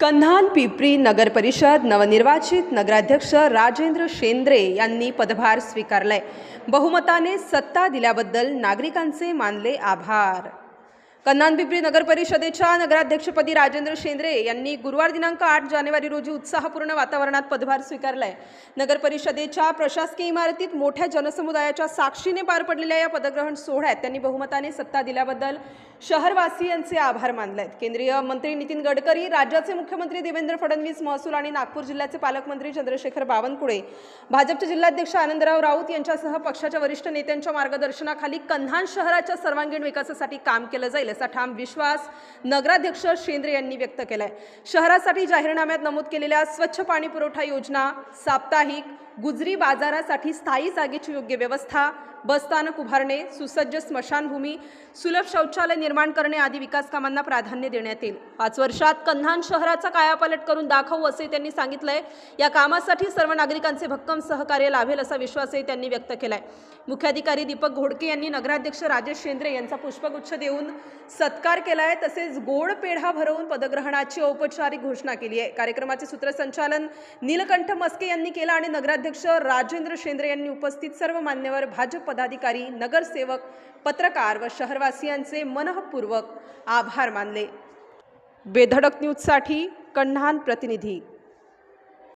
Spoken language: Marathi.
कन्हान पिंपरी नगर परिषद नवनिर्वाचित नगराध्यक्ष राजेंद्र शेंद्रे यांनी पदभार स्वीकारलाय. बहुमताने सत्ता दिल्याबद्दल नागरिकांचे मानले आभार. कन्हान पिंपरी नगर परिषदेच्या नगराध्यक्षपदी राजेंद्र शेंद्रे यांनी गुरुवार दिनांक आठ जानेवारी रोजी उत्साहपूर्ण वातावरणात पदभार स्वीकारलाय. नगर परिषदेच्या प्रशासकीय इमारतीत मोठ्या जनसमुदायाच्या साक्षीने पार पडलेल्या या पदग्रहण सोहळ्यात त्यांनी बहुमताने सत्ता दिल्याबद्दल शहरवासियांचे आभार मानले आहेत केंद्रीय मंत्री नितीन गडकरी राज्याचे मुख्यमंत्री देवेंद्र फडणवीस महसूल आणि नागपूर जिल्ह्याचे पालकमंत्री चंद्रशेखर बावनकुळे भाजपचे जिल्हाध्यक्ष आनंदराव राऊत यांच्यासह पक्षाच्या वरिष्ठ नेत्यांच्या मार्गदर्शनाखाली कन्हान शहराच्या सर्वांगीण विकासासाठी काम केलं जाईल. असा ठाम विश्वास नगराध्यक्ष शेंद्रे यांनी व्यक्त केलाय. शहरासाठी जाहीरनाम्यात नमूद केलेल्या स्वच्छ पाणी पुरवठा योजना साप्ताहिक गुजरी बाजारासाठी स्थायी जागेची योग्य व्यवस्था बसस्थानक उभारणे सुसज्ज स्मशानभूमी सुलभ शौचालय निर्माण करणे आदी विकास कामांना प्राधान्य देण्यात येईल. पाच वर्षात कन्हान शहराचा कायापालट करून दाखवू असे त्यांनी सांगितलंय. या कामासाठी सर्व नागरिकांचे भक्कम सहकार्य लाभेल असा विश्वासही त्यांनी व्यक्त केलाय. मुख्याधिकारी दीपक घोडके यांनी नगराध्यक्ष राजेश शेंद्रे यांचा पुष्पगुच्छ देऊन सत्कार केलाय तसेच गोड पेढा भरवून पदग्रहणाची औपचारिक घोषणा केली आहे कार्यक्रमाचे सूत्रसंचालन नीलकंठ मस्के यांनी केलं आणि नगराध्यक्ष अध्यक्ष राजेंद्र शेंद्रे यांनी उपस्थित सर्व मान्यवर भाजप पदाधिकारी नगरसेवक पत्रकार व शहरवासियांचे मनःपूर्वक आभार मानले. बेधडक न्यूजसाठी कण्हान प्रतिनिधी.